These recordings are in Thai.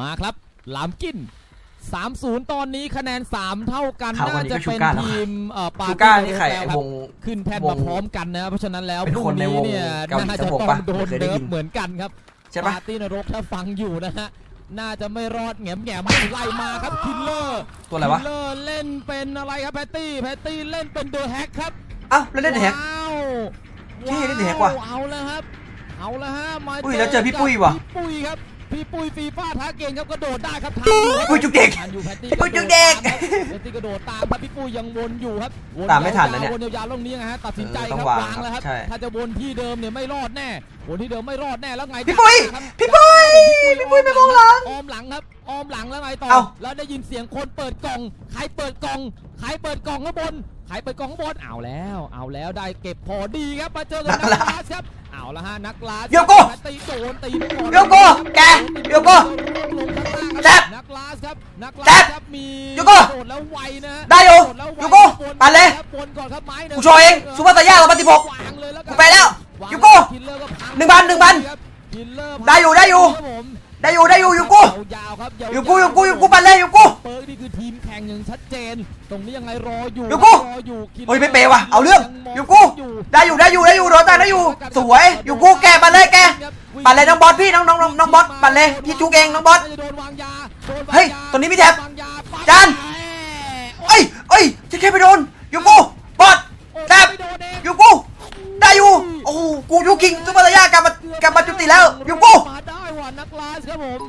มาครับหลามกิน3-0 ตอนนี้คะแนน 3 เท่ากันข่าววันน่านี้จะก็ชูเป็นก้าแล้วทีมเอ่อปาชูร์ก้าตี้นี่ใครแล้วครับวงขึ้นแพทวมางพร้อมกันนะเพราะฉะนั้นแล้วเป็นพรุ่คนงในนี้วงเนี่ยเกาหลีน่าจะสมต้บองปะโดนเคยได้เนิยิร์ฟน เหมือนกันครับ ใช่ปะ ปาร์ตี้นรกถ้าฟังอยู่นะฮะ น่าจะไม่รอดแง่มแง่มไม่ไล่มาครับคิลเลอร์ตัวอะไรวะ คิลเลอร์เล่นเป็นอะไรครับแพตตี้แพตตี้เล่นเป็นเดอะแฮกครับเอ้าแล้วเล่นแฮก ว้าวที่เล่น The Hack ว่ะเอาแล้วครับ เอาแล้วฮะมาอุ้ยแล้วเจอพี่ปุ้ยว่ะ พี่ปุ้ยครับ พี่ปุ้ยฟีฟ่าท้าเกมครับกระโดดได้ครับทันพี่ปุ้ยจุกเด็กทันอยู่แพตตี้พี่ปุ้ยจุกเด็กแพตตี้กระโดดตามครับพี่ปุ้ยยังวนอยู่ครับวนตามไม่ทันนะเนี่ยวนยาวๆลงนี้นะฮะตัดสินใจเออต้คอรังบวางวางแล้วครับใช่ถ้าจะวนที่เดิมเนี่ยไม่รอดแน่วนที่เดิมไม่รอดแน่แล้วไงพี่ปุ้ยครับพี่ปุ้ยพี่ปุ้ยไปมองหลังออมหลังครับออมหลังแล้วไงต่อเอ้าแล้วได้ยินเสียงคนเปิดกล่องใครเปิดกล่องใครเปิดกล่องข้างบน ใครเปิดกล่องข้างบนเอาแล้ว เอาแล้วได้เก็บพอดีครับมาเจอกับนักลาสครับเอาละฮะนักลาสโยโก้ตีโดนตีไปก่อนโยโก้แกโยโก้ลงข้างล่างแซ่บนักลาสครับนักลาแซ่สบครับมีโยโก้โดดแล้วไวนะฮะได้อยู่โดแล้วไวโยโก้บนปั่นเลยครับบนก่อนครับไม้หนึ่งกูโชว์เองซูเปอร์ไซย่าเราปฏิภกวางเลยแล้วกันกูไปแล้ววางโยโก้คิลเลอร์ก็พังหนึ่งพันหนึ่งพันครับคิลเลอร์พังได้อยู่ได้อยู่ครับผม ได้อยู่ได้อยู่อยู่กู ยาวๆครับาวๆอยู่กูอยู่กูอยู่กูปั่นเลยอยู่กู เปิร์กนี่คือทีมแข่งอย่างชัดเจน ตรงนี้ยังไงรออยู่อยู่กู รออยู่คิลลอร์เฮ้ยไม่เปย์ว่ะเอาเรื่องมอยู่กูอยู่ได้อยู่ได้อยู่ได้อยู่โดนตายได้อยู่ สวยอยู่กูแกปั่นเลยแกปั่นเลยน้องบอสพี่น้องน้องน้องน้องบอสปั่นเลยพี่จุกเองน้องบอสโดนวางยาโดนวางเฮ้ยาตัวนี้มีแท็บวางยาปั๊บจานโอ้ยเอ้ยเอ้ยจะแค่ไปโดนอยู่กูบอสโอ้ยแซ่บไม่โดนเองอยู่กู ได้อยู่โอ้โหกูยูคิงซูเปอร์ไซย่ากลับมากลับมาจุติแล้วอยู่กูมาได้ว่ะนักลาสครับผม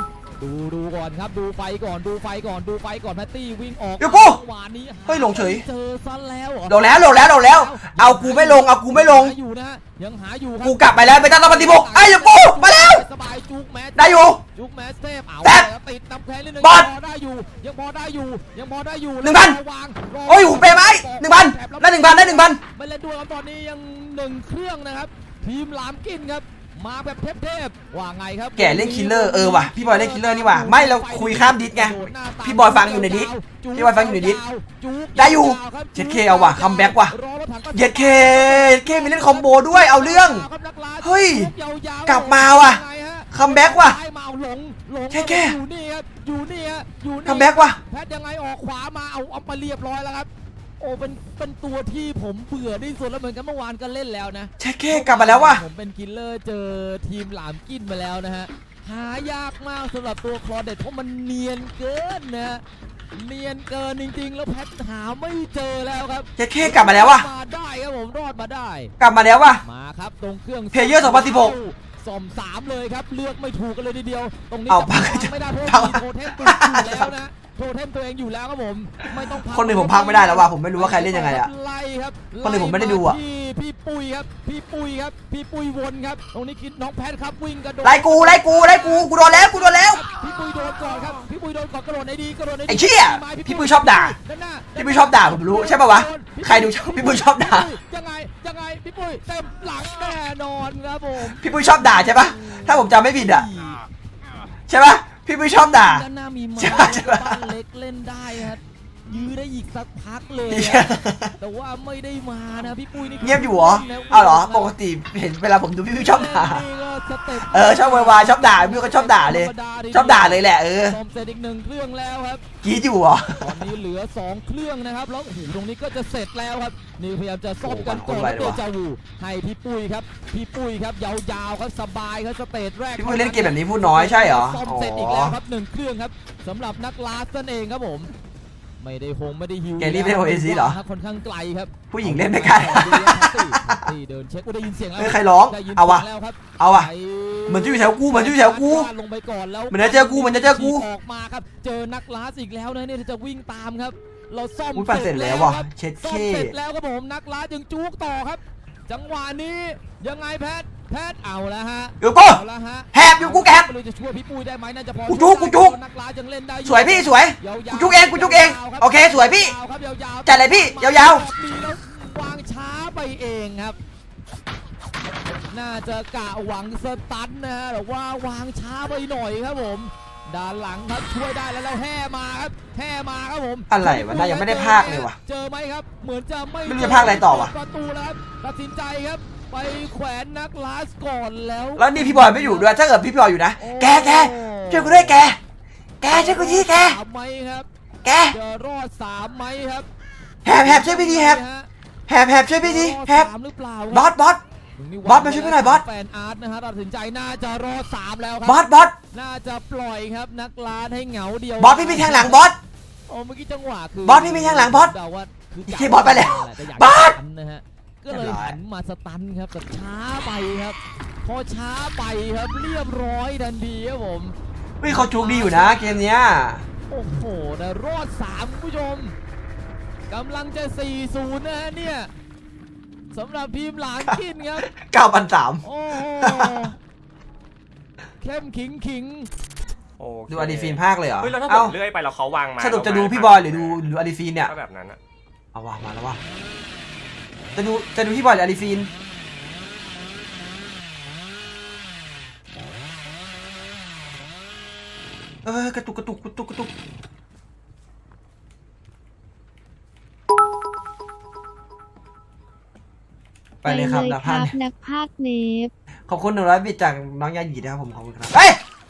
ดูดูก่อนครับดูไฟก่อนดูไฟก่อนดูไฟก่อนแพตตี้วิ่งออกอยู่กูจังหวะนี้เฮ้ยหลงเฉยเจอซะแล้วเหรอโดนแล้วโดนแล้วโดนแล้ว เอากูไม่ลงเอากูไม่ลงหาอยู่นะฮะยังหาอยู่ครับกูกลับไปแล้วไปตั้งรปฏิบกไอ้ยอยู่กูมาแล้ว สบายจุกแมสได้อยู่จุกแมสเซฟเอาแซ่บแล้วติดนำแพ้นิดนึงบอลยังพอได้อยู่ยังพอได้อยู่ยังพอได้อยู่หนึ่งพันรอวางรโอ้ยหูเปย์ไหมหนึ่งพันได้หนึ่งพันได้หนึ่งพันไม่เล่นด้วยครับตอนนี้ยังหนึ่งเครื่องนะครับ ทีมหลามกินครับ มาแบบเทพๆว่าไงครับ แกเล่นคิลเลอร์เออว่ะพี่บอยเล่นคิลเลอร์นี่ว่ะไม่เราคุยข้ามดิสไงพี่บอยฟังอยู่ในดิสพี่บอยฟังอยู่ในดิสจุกได้อยู่าวครับเจ็ดเคเอาว่ะคัมแบ็กว่ะรอรถถังก็เย็ดเคเย็ดเคมีเล่นคอมโบด้วยเอาเรื่องครับนักลาเฮ้ยจุยาวๆกลับมาว่ะยังไงฮะคัมแบ็กว่ะซ้ายมาเอาหลงหลงแค่แค่อยู่นี่ครับอยู่นี่ฮะอยู่นี่คัมแบ็กว่ะแพทย์ยังไงออกขวามาเอาเอามาเรียบร้อยแล้วครับ โอ้เป็นเป็นตัวที่ผมเบื่อที่สุดแล้วเหมือนกันเมื่อวานก็เล่นแล้วนะเช็คเคกลับมาแล้วว่ะผมเป็นกิลเลอร์เจอทีมหลามกินมาแล้วนะฮะหายากมากสำหรับตัวคลอเด็ดเพราะมันเนียนเกินนะฮะเนียนเกินจริง ๆ แล้วแพทหาไม่เจอแล้วครับเช็คเคกลับมาแล้วว่ะมาได้ครับผมรอดมาได้ กลับมาแล้วว่ะมาครับตรงเครื่องเพลเยอร์2016สอมสามเลยครับ เลือกไม่ถูกกันเลยทีเดียว ตรงนี้เอาจะพังไม่ได้เพราะพังมีโทเทมตัวอยู่แล้วนะโทเทมตัวเองอยู่แล้วครับผมไม่ต้องพังคนอื่นผมพังไม่ได้แล้วว่ะผมไม่รู้ว่าใครเล่นยังไงอะไล่ครับคนอื่นผมไม่ได้ดูอะล่าที่พี่ปุ้ยครับพี่ปุ้ยครับพี่ปุ้ยวนครับตรงนี้คิดน้องแพทครับวิ่งกระโดดไล่กูไล่กูไล่กูกูโดนแล้วกูโดนแล้วพี่ปุ้ยโดนก่อนครับพี่ปุ้ยโดนก่อนกระโดดในดีกระโดดในดีไอ้เชี่ยไม้พี่ปุ้ยชอบด่าด้านหน้าพี่ปุ้ยชอบด่าผมรู้ใช่ปะวะใครดูชอบพี่ปุ้ยชอบด่ายังไงยังไงพี่ปุ้ยเต็มหลังแน่นอนครับผมพี่ปุ้ยชอบด่าใช่ปะถ้าผมจำไม่ผิดอะใช่ปะ พี่ปุ้ยชอบด่า ด้านหน้ามีไม้ใช่ปะใช่ปะบ้านเล็กเล่นได้ครับ ยื้อได้อีกสักพักเลยไอ้เหี้ยอะ แต่ว่าไม่ได้มานะพี่ปุ้ยนี่เงียบอยู่เหรออ้าวเหรอ ปกติเห็นเวลาผมดูพี่ปุ้ยชอบด่า นี่ก็สต็ปเออชอบวายวายชอบด่าพี่ปุ้ยก็ชอบด่าเลย ชอบด่าเลยแหละเออซ่อมเสร็จอีกหนึ่งเครื่องแล้วครับ กรีดอยู่เหรอ ตอนนี้เหลือ 2 เครื่องนะครับ แล้วโอ้โหตรงนี้ก็จะเสร็จแล้วครับ นี่พยายามจะซ่อมกันก่อนโอ้โหแล้วคนไวเดเลยว่ะจาวูให้พี่ปุ้ยครับ พี่ปุ้ยครับยาวๆครับสบายครับสเตจแรกพี่ปุ้ยเล่นเกมแบบนี้พูดน้อยใช่เหรอซ่อมอ๋อเสร็จอีกแล้วครับหนึ่งเครื่องครับสำหรับนักลาสนั่นเองครับผม ไม่ได้หงไม่ได้ฮิวแกนี่เล่น Oasis เหรอครับค่อนข้างไกลครับผู้หญิงเล่นไม่ได้ ตีเดินเช็คก็ได้ยินเสียงแล้วเฮ้ยใครร้องได้ยินเอาวะ สียงแล้วครับเอาว่ะไปเหมือนจะอยู่แถวกูเหมือนจะอยู่แถวกู ลงไปก่อนแล้ว เหมือนจะเจอกูเหมือนจะเจอกู ออกมาครับ เจอนักลาสอีกแล้วนะเนี่ยจะวิ่งตามครับ เราซ่อมอุ๊ยปั่นเสร็จแล้วว่ะ ครับเช็ดซ่อมเข้เสร็จแล้วครับผมนักลาสยังจุกต่อครับ จังหวะนี้ยังไงแพทย์ แพทย์เอาแล้วฮะอยู่กูเอาแล้วฮะแหบอยู่กูแกบไม่รู้จะช่วยพี่ปุ้ยได้ไหมน่าจะพอกูจุกกูจุกนักลาสยังเล่นได้อสวยพี่สวยยาวๆกูจุกเองกูจุกเองยาวๆรับโอเคสวยพี่ยาวๆครับยาวๆจัดเลยพี่ยาวๆมีแล้ววางช้าไปเองครับ น่าจะกะหวังสตันนะฮะแต่ว่าวางช้าไปหน่อยครับผมด้านหลังครับช่วยได้แล้วแล้วแห่มาครับแห่มาครับผมอะไรวะน่ายังไม่ได้พากเลยว่ะเจอไหมครับเหมือนจะไม่ไม่รู้จะพากอะไรต่อวะประตูแล้วครับตัดสินใจครับ ไปแขวนนักลาสก่อนแล้ว แล้วนี่พี่บอยไม่อยู่ด้วยถ้าเกิดพี่บอยอยู่นะ แกแกช่วยกูด้วยแก แกช่วยกูทีแกสามไหมครับแกจะรอดสามไหมครับแหบแหบช่วยพี่ทีแหบแหบแหบช่วยพี่ทีแหบรอดสามหรือเปล่าบอสบอสบอสมาช่วยพี่หน่อยบอสแฟนอาร์ตนะฮะตัดสินใจน่าจะรอดสามแล้วครับอสบอสน่าจะปล่อยครับนักล้านให้เหงาเดียวบอสพี่มีแทงหลังบอสโอ้เมื่อกี้จังหวะคือบอสพี่มีแทงหลังบอสเดาว่าคืออีกทีบอสไปแล้วต่อยากบอสจะตันนะฮะ ก็เลยเรียบร้อยหันมาสตันครับแต่ช้าไปครับ พอช้าไปครับเรียบร้อยทันทีครับผมเฮ้ยเขาจุกดีอยู่นะเกมเนี้ยโอ้โหแต่รอดสามคุณผู้ชมกำลังจะ4-0นะฮะเนี่ยสำหรับทีมหลานกินครับเก้าพันสามโอ้โหเข้มขิงขิงโอเคดูอดีฟีนภาคเลยเหรอเฮ้ยแล้วถ้าผเอ้ามเลื่อยไปแล้วเขาวางไม้สรุปจะดูเาไม้พี่บอยหรือดูหรืออดีฟีนเนี่ยก็แบบนั้นอะเอาว่ะมาแล้วว่ะ จะดูจะดูพี่บอยหรืออดีฟีนเออกระตุกกระตุกกระตุกกระตุกไปเลยครับนักคพัรันบนักภาคเนฟขอบคุณหนึ่งร้อยบิตจากน้องยาหยีนะครับผมขอบคุณครับเฮ้ย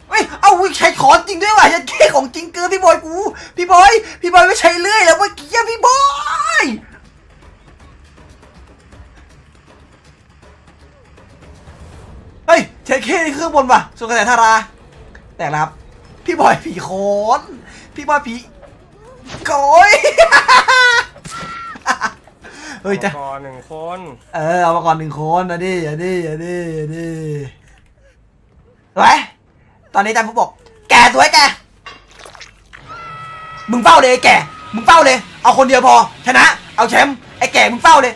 เฮ้ยเอาวิใช้ขอนจริงด้วยว่ะยันเค้ของจริงเกินพี่บอยกู พี่บอย พี่บอยไม่ใช้เลื่อยแล้วเมื่อกี้อะพี่บอย เฮ้ยใช้เคนี่เครื่องบนว่ะส่วนกระแสธารา แต่ละครับ พี่บอยผีโขนพี่บอยผีโขยเฮ้ยจะอุปกรณ์หนึ่งคน เออเอามาก่อนหนึ่งคนนะดิอย่าดิอย่าดิอย่าดิไว้ตอนนี้อาจารย์ฟุกบอก แกสวยแก มึงเฝ้าเลยไอ้แก มึงเฝ้าเลย เอาคนเดียวพอ ชนะ เอาแชมป์ ไอ้แกมึงเฝ้าเลย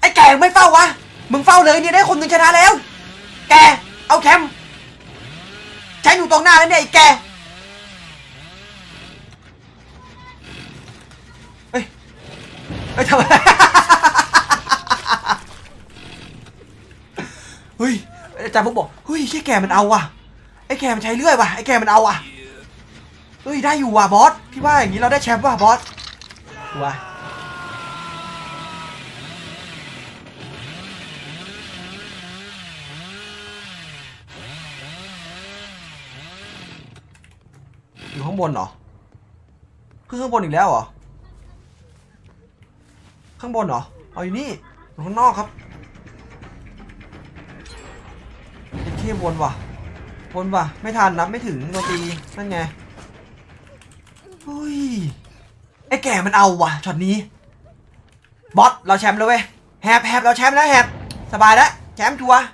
ไอ้แก มึงไม่เฝ้าวะ มึงเฝ้าเลยเนี่ยได้คนหนึ่งชนะแล้ว แก เอาแชมป์แชมป์อยู่ตรงหน้าแล้วเนี่ยไอ้แก เฮ้ยทำไมเฮ้ยอาจารย์ผมบอก เฮ้ยไอ้แกมันเอาว่ะ ไอ้แกมันใช้เลื่อยว่ะ ไอ้แกมันเอาว่ะ เฮ้ยได้อยู่ว่ะบอส พี่ว่าอย่างนี้เราได้แชมป์ว่ะบอสว่ะางบนเหรอขึ้นข้างบนอีกแล้วเหรอ ข้างบนเหรอ เอาอยู่นี่อยู่ข้างนอกครับเป็นที่วนว่ะวนว่ะ ไม่ทันนับไม่ถึงโดนตีนั่นไงเฮ้ย ไอ้แก่มันเอาว่ะช็อตนี้ บอสเราแชมป์แล้วเว้ยแฮบแฮบเราแชมป์แล้วแฮบสบายแล้วแชมป์ชัวร์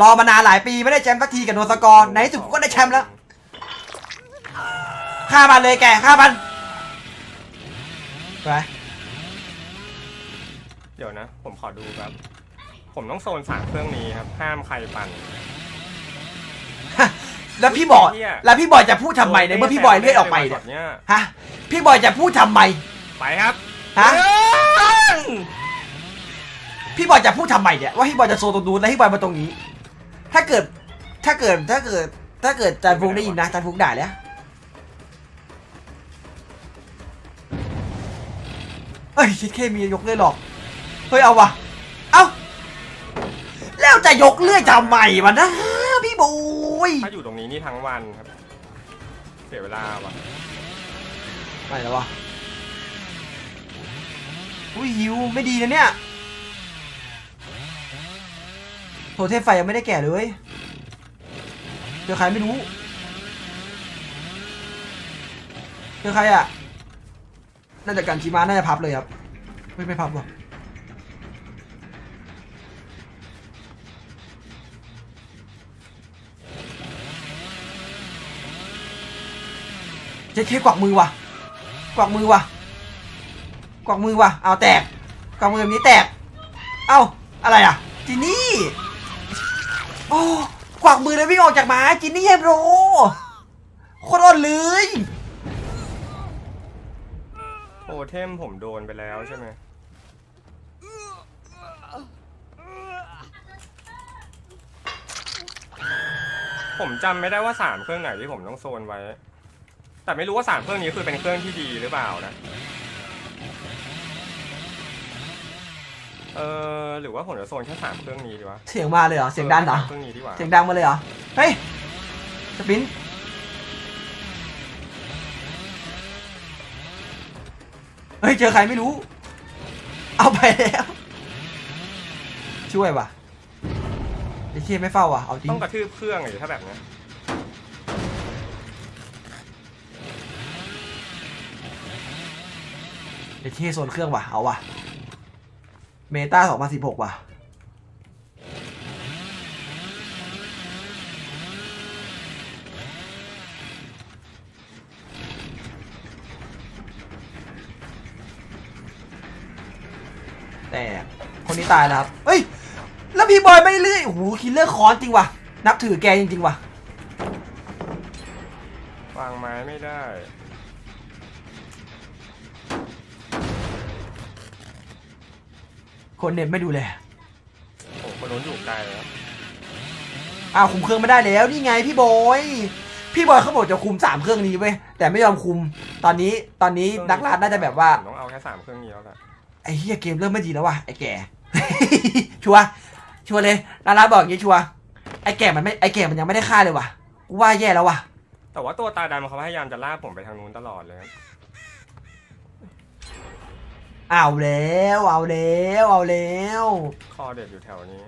รอมานานหลายปีไม่ได้แชมป์สักทีกับโนสกอร์ในที่สุดก็ได้แชมป์แล้ว ฆ่ามันเลยแกฆ่ามันไปเดี๋ยวนะ ผมขอดูครับ ผมต้องโซนสามเครื่องนี้ครับ ห้ามใครปั่น แล้วพี่บอยเหี้ยแล้วพี่บอยจะพูดทำไมในเมื่อพี่บอยเลื่อนออกไปเนี่ยเนี่ยฮะพี่บอยจะพูดทำไมไปครับฮะพี่บอยจะพูดทำไมเนี่ยว่าพี่บอยจะโซนตรงนู้นแล้วพี่บอยมาตรงนี้ ถ้าเกิดถ้าเกิดถ้าเกิด ถ้าเกิดจานฟุกได้ยินนะจานฟุกด่าแล้ว เฮ้ยคิดแค่มียกเลื่อยหรอก เฮ้ยเอาวะ เอ้า แล้วจะยกเลื่อยทำไมวะนะ พี่บอยถ้าอยู่ตรงนี้นี่ทั้งวันครับ เสียเวลาว่ะไม่แล้ววะ อุ้ยหิวไม่ดีนะเนี่ยโทเทมไฟยังไม่ได้แก่เลยเจอใครไม่รู้เจอใครอะ น่าจะกันชิมาน่าจะพับเลยครับ ไม่ไม่พับหรอกเจ๊เคกวักมือว่ะ กวักมือว่ะ กวักมือว่ะ เอาแตก กวักมือแบบนี้แตก เอ้า อะไรอะ จินนี่ โอ้ กวักมือเลยวิ่งออกจากหมาจินนี่เฮมโรโคตรอ่อนเลย เทมผมโดนไปแล้วใช่ไหมผมจำไม่ได้ว่าสามเครื่องไหนที่ผมต้องโซนไว้ แต่ไม่รู้ว่าสามเครื่องนี้คือเป็นเครื่องที่ดีหรือเปล่านะ เออหรือว่าผมจะโซนแค่สามเครื่องนี้ดีวะเสียงมาเลยเหรอ เสียงดังเหรอ เครื่องนี้ดีกว่า เสียงดังมาเลยเหรอ เฮ้ยสปิน เฮ้ย เจอใครไม่รู้ เอาไปแล้ว ช่วยว่ะไอ้เชี่ยไม่เฝ้าว่ะ เอาจริง ต้องกระทืบเครื่องไงถ้าแบบเนี้ยไอ้เชี่ยโซนเครื่องว่ะ เอาว่ะ เมตา2016 ว่ะ ตายแล้วครับเฮ้ย แล้วพี่บอยไม่เลื่อยโอ้โหคิลเลอร์คอนจริงว่ะ นับถือแกจริงๆว่ะ วางไม้ไม่ได้ คนเน็ตไม่ดูเลยโอ้คนนู้นอยู่ไกลแล้วอ้าวคุมเครื่องไม่ได้แล้วนี่ไงพี่บอย พี่บอยเขาบอกจะคุมสามเครื่องนี้เว้ยแต่ไม่ยอมคุม ตอนนี้ตอนนี้นักล่าน่าจะแบบว่า ผมต้องเอาแค่สามเครื่องนี้แล้วแหละ ไอ้เฮียเกมเริ่มไม่ดีแล้วว่ะไอ้แก่ ชัวร์ชัวร์เลยนาราบอกอย่างงี้ชัวร์ไอ้แก่มันไม่ไอ้แก่มันยังไม่ได้ฆ่าเลยว่ะกูว่าแย่แล้วว่ะ แต่ว่าตัวตาดำเขาพยายามจะลากผมไปทางนู้นตลอดเลยเอาแล้วเอาแล้วเอาแล้วคอเด็ดอยู่แถวนี้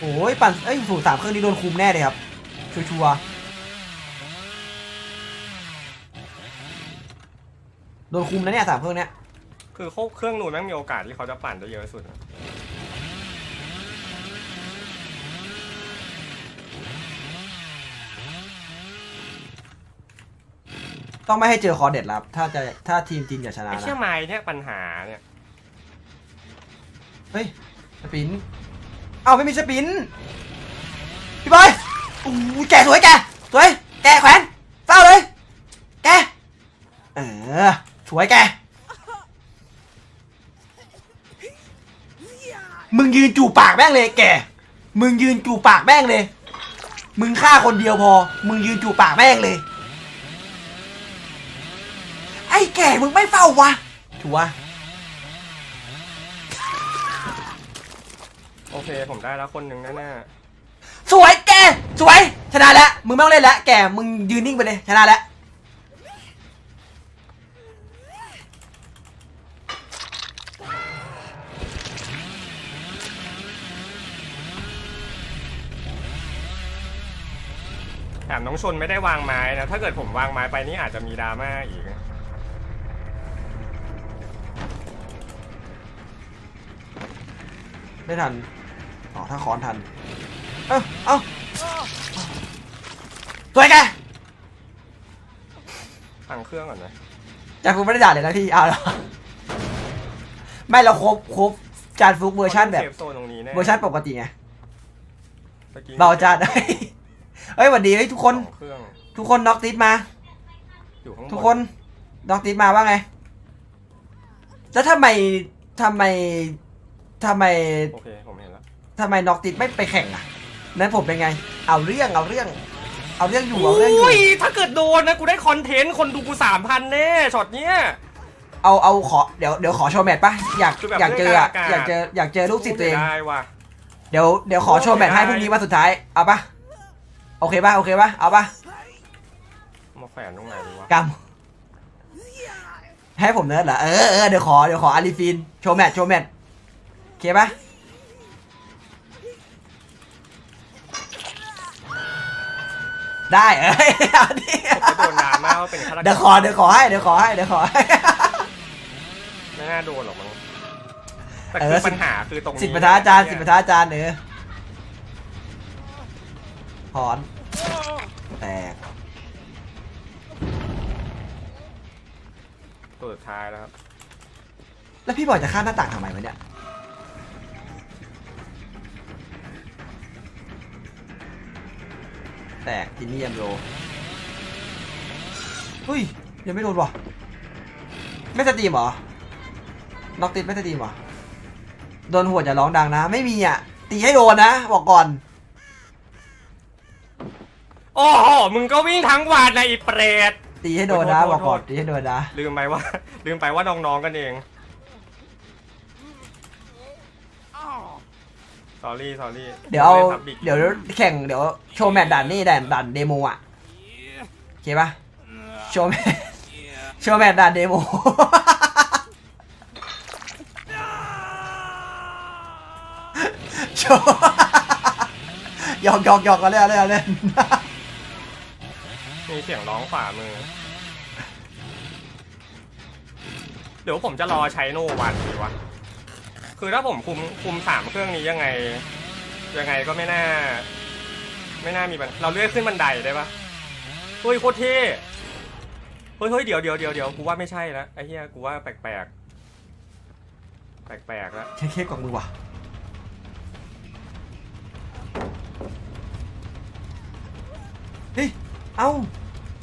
โอ้ยปั่นเอ้ยสูตรสามเครื่องนี้โดนคุมแน่เลยครับชัวร์ชัวร์ โดนคุมแล้วเนี่ยสามเครื่องเนี้ยคือเครื่องนู้นแม่งมีโอกาสที่เขาจะปั่นได้เยอะสุดนะต้องไม่ให้เจอคอเด็ดแล้วครับ ถ้าจะถ้าทีมจริงจะชนะไอ้เชี่ยนะไม้เนี่ยปัญหาเนี่ยเฮ้ยสปินเอาไม่มีสปินพี่บอยโอ้ยแกสวยแกสวยแกแขวนเฝ้าเลยแกเออ สวยแก มึงยืนจูบปากแม่งเลยแก มึงยืนจูบปากแม่งเลย มึงฆ่าคนเดียวพอ มึงยืนจูบปากแม่งเลย ไอ้แก่มึงไม่เฝ้าวะชัวร์โอเค ผมได้แล้วคนหนึ่งแน่สวยแก สวย ชนะแล้ว มึงไม่ต้องเล่นแล้วแก มึงยืนนิ่งไปเลย ชนะแล้ว แถมน้องชนไม่ได้วางไม้นะ ถ้าเกิดผมวางไม้ไปนี่อาจจะมีดราม่าอีกไม่ทัน อ๋อ ถ้าคอนทัน เอ้าเอ้าสวยแกพังเครื่องก่อนนะจากกูไม่ได้ด่าเลยนะพี่เอาแล้วไม่เราครบครบจานฟุกเวอร์ชันแบบเซฟโซนตรงนี้แน่เวอร์ชันปกติไงตะกี้เบาจาน เฮ้ยสวัสดีเฮ้ยทุกคน สองเครื่องทุกคนน็อกติดมา อยู่ข้างบนทุกคนน็อกติดมาว่าไง แล้วทำไมทำไมทำไมโอเคผมเห็นแล้วทำไมน็อกติดไม่ไปแข่งอะ นั้นผมเป็นไง เอาเรื่องเอาเรื่อง เอาเรื่องอยู่เอาเรื่องอยู่ อุ้ยถ้าเกิดโดนนะกูได้คอนเทนต์คนดูกูสามพันแน่ช็อตเนี้ย เอาเอาขอเดี๋ยวเดี๋ยวขอโชว์แมตช์ป่ะอยากคือแบบอยากเจออะเรื่องการอากาศ อยากเจออยากเจอลูกศิษย์ตัวเอง ได้ว่ะ เดี๋ยวเดี๋ยวขอโชว์แมตช์ให้พรุ่งนี้วันสุดท้าย เอาป่ะ โอเคป่ะโอเคป่ะเอาป่ะมาแขวนตรงไหนดีวะกำให้ผมเนิร์ดเหรอเออเออเดี๋ยวขอเดี๋ยวขออาลีฟินโชว์แมตช์โชว์แมตช์โอเคป่ะได้เอ้ยเอาดิผมก็โดนดราม่าว่าเป็นฆาตกรเดี๋ยวขอเดี๋ยวขอให้เดี๋ยวขอให้เดี๋ยวขอให้ไม่น่าโดนหรอกมั้งแต่เอคืออปัญหาคือตรงนี้สิบประธานอาจารย์สิบประธานอาจารย์เออ ถอน แตก ตัวสุดท้ายแล้วครับ แล้วพี่บอยจะข้ามหน้าต่างทำไมวะเนี่ย แตกจินนี่ยัมโรเฮ้ย ยังไม่โดนวะไม่สตรีมเหรอน็อกติดไม่สตรีมเหรอโดนหัวจะร้องดังนะ ไม่มีอะ ตีให้โดนนะ บอกก่อน โอ้โห มึงก็วิ่งทั้งวันนะไอีเปรต ตีให้โดนนะโทษโทษ บอกก่อนโทษตีให้โดนนะลืมไปว่า ลืมไปว่าน้องๆกันเองสอรี่สอรี่เดี๋ยวเอาพับบิกเดี๋ยวแข่งเดี๋ยวโชว์แมตช์ด่านนี่ด่านด่านเดโมอะโอเคปะโชว์แมตช์โชว์แมตช์ด่านเดโม โชว์หยอกหยอกหยอกกันเลยเลยเลย มีเสียงร้องฝ่ามือ เดี๋ยวผมจะรอใช้โนวันดีวะ คือถ้าผมคุมคุมสามเครื่องนี้ยังไง ยังไงก็ไม่น่า ไม่น่ามีปัญเราเลื่อนขึ้นบันไดได้ปะเฮ้ยโคตรเท่เฮ้ยเฮ้ยเดี๋ยวเดี๋ยวเดี๋ยวเดี๋ยวกูว่าไม่ใช่แล้วไอ้เหี้ยกูว่าแปลกแปลกแปลกแปลกแล้วแค่แค่กล่องมือว่ะ เอ้า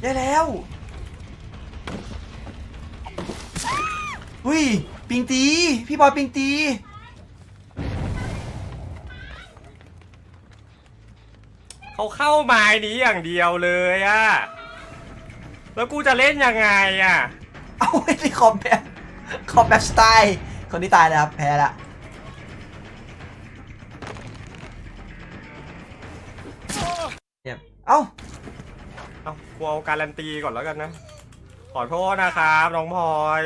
ได้แล้วอุ้ยปิงตี พี่บอยปิงตี เขาเข้าไม้นี้อย่างเดียวเลยอะแล้วกูจะเล่นยังไงอะเอาไม่ได้คอมแบบคอมแบบสไตล์คนที่ตายนะครับแพ้ละเยี่ยมเอ้าเอา กูเอาการันตีก่อนแล้วกันนะ ขอโทษนะครับน้องพลอย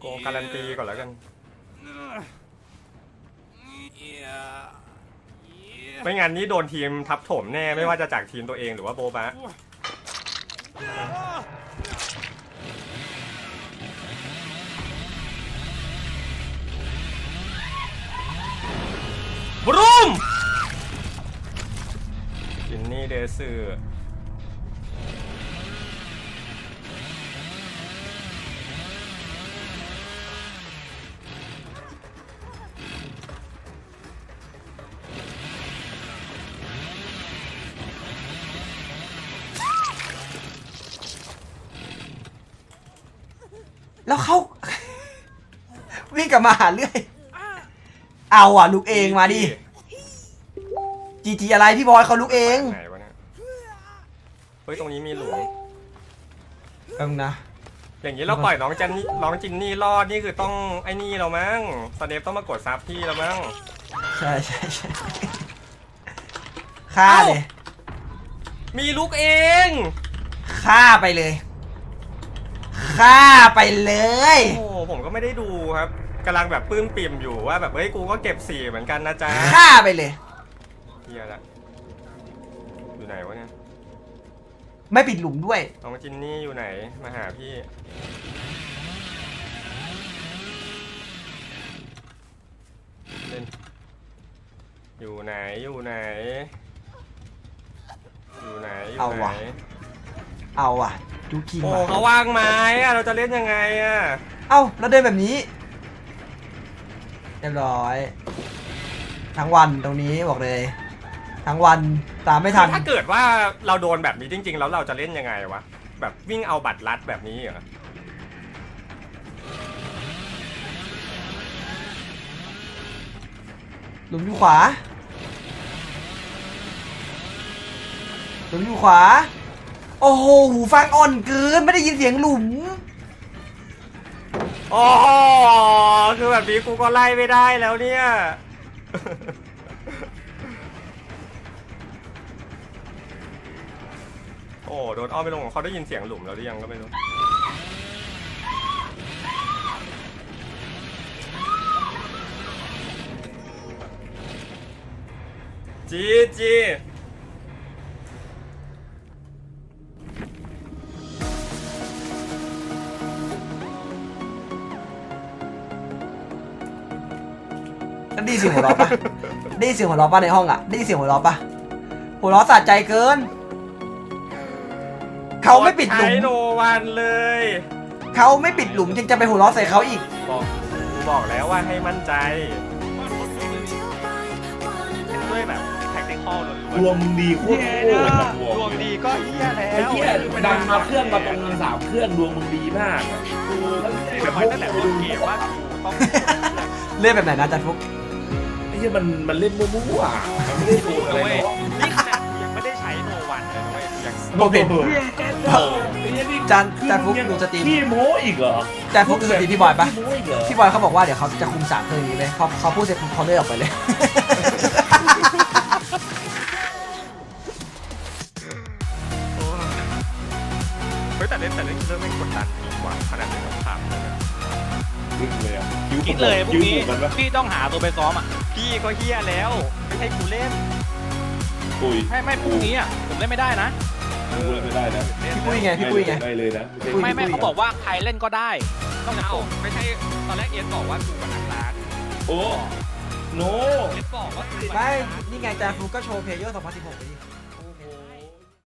กูเอาการันตีก่อนแล้วกัน ไม่งั้นนี่โดนทีมทับถมแน่ไม่ว่าจะจากทีมตัวเองหรือว่าโบบะ จินนี่เดซึแล้วเขา วิ่งกลับมาหาเรื่อย เอาอะลูกเองมาดิจีจีอะไรพี่บอยเขาลูกเอง ไหนวะ เนี่ยเฮ้ยตรงนี้มีหลุมเอิงนะ อย่างนี้เราปล่อยน้องจันนี่น้องจินนี่รอดนี่คือต้องไอ้นี่เรามั้งสเนปต้องมากดซับพี่เรามั้งใช่ใช่ใช่ฆ่าเลย มีลูกเองฆ่าไปเลย ฆ่าไปเลย โอ้ผมก็ไม่ได้ดูครับกำลังแบบปลื้มปิ่มอยู่ว่าแบบเฮ้ยกูก็เก็บสี่เหมือนกันนะจ๊ะฆ่าไปเลยเฮียละอยู่ไหนวะเนี่ย ไม่ปิดหลุมด้วย น้องจินนี่อยู่ไหน มาหาพี่ เล่น อยู่ไหน อยู่ไหน อยู่ไหน อยู่เอาไหน ว่ะ เอาอะจูคิงโอ้ว่ะเขาวางไม้อะเราจะเล่นยังไงอะเอ้าแล้วเดินแบบนี้เรียบร้อย ทั้งวันตรงนี้บอกเลย ทั้งวันตามไม่ทัน ถ้าเกิดว่าเราโดนแบบนี้จริง ๆ แล้วเราจะเล่นยังไงวะ แบบวิ่งเอาบัตรลัดแบบนี้เหรอ หลุมอยู่ขวา หลุมอยู่ขวา โอ้โห หูฟังอ่อนเกิน ไม่ได้ยินเสียงหลุม โอ้โหคือแบบนี้กูก็ไล่ไม่ได้แล้วเนี่ย โอ้โดนอ้อมไปลงเขาได้ยินเสียงหลุมแล้วหรือยังก็ไม่รู้จีจีแล้วได้ยินเสียงหัวเราะปะได้ยินเสียงหัวเราะปะในห้องอะได้ยินเสียงหัวเราะปะหัวเราะสะใจเกิน เขาไม่ปิดหลุม ใช้โนวันเลยเขาไม่ปิดหลุมยังจะไปหัวเราะใส่เขาอีก บอกกูบอกแล้วว่าให้มั่นใจด้วยแบบแท็กติคอลล้วนดวงมึงดีโคตรโง่เลยดวดวงงดีก็เฮียแล้ไอ้วเหี้ยดันมาเครื่องมาตรงสามเครื่องดวงมึงดีมากกูเดี๋ยวไปตั้งแต่ต้นเกมว่ากูต้องเล่นแบบไหนนะจันฟุกไอ้อ้ที่มันมันเล่นมั่วๆอะมันไม่ได้โดนอะไรเว้ยหรอกนี่ ผมเห็นเออไอ้เหี้ยนี่จานจานฟุกดูสตรีมขี้โม้อีกเหรอจานฟุกดูสตรีมพี่บอยปะขี้โม้อีกเหรอพี่บอยเขาบอกว่าเดี๋ยวเขาจะคุมสามเครื่องนี้เลยเขาเขาพูดเสร็จปุ๊บเขาเลื่อนออกไปเลยเฮ้ยแต่เล่นแต่เล่นเริ่มไม่กดดันดีกว่าขนาดเล่นสงครามเลยนะคิดเลยอะคิดเลยพวกนี้คิ้วมันปะพี่ต้องหาตัวไปซ้อมอะพี่ก็เฮียแล้วไม่ให้กูเล่นปุยไม่ไม่พรุ่งนี้อะผมเล่นไม่ได้นะ กูเล่นไม่ได้นะพี่ปุ้ยไงพี่ปุ้ยไง ได้เลยนะปุ้ยไม่ไม่เขาบอกว่าใครเล่นก็ได้ ต้องเอาผมไม่ใช่ตอนแรกเอ็นบอกว่าถูกกับนักร้านโอ้โนเอ็นบอกว่าถูกกับนักไม่ร้านนี่ไงจานฟุกก็โชว์เพลเยอร์2016ไปดิ